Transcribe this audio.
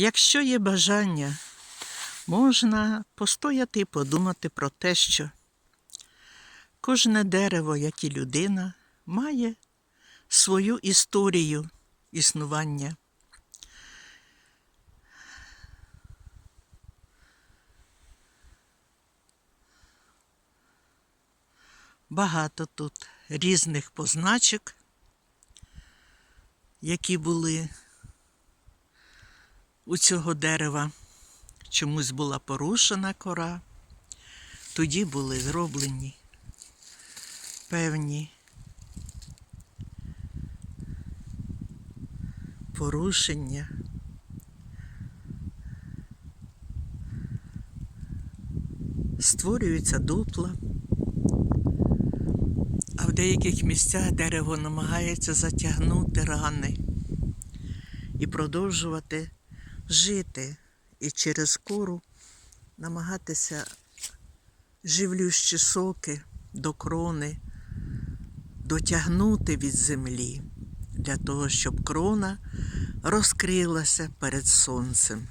Якщо є бажання, можна постояти і подумати про те, що кожне дерево, як і людина, має свою історію існування. Багато тут різних позначок, які були у цього дерева. Чомусь була порушена кора. Тоді були зроблені певні порушення. Створюються дупла, а в деяких місцях дерево намагається затягнути рани і продовжувати жити і через кору намагатися живлющі соки до крони дотягнути від землі для того, щоб крона розкрилася перед сонцем.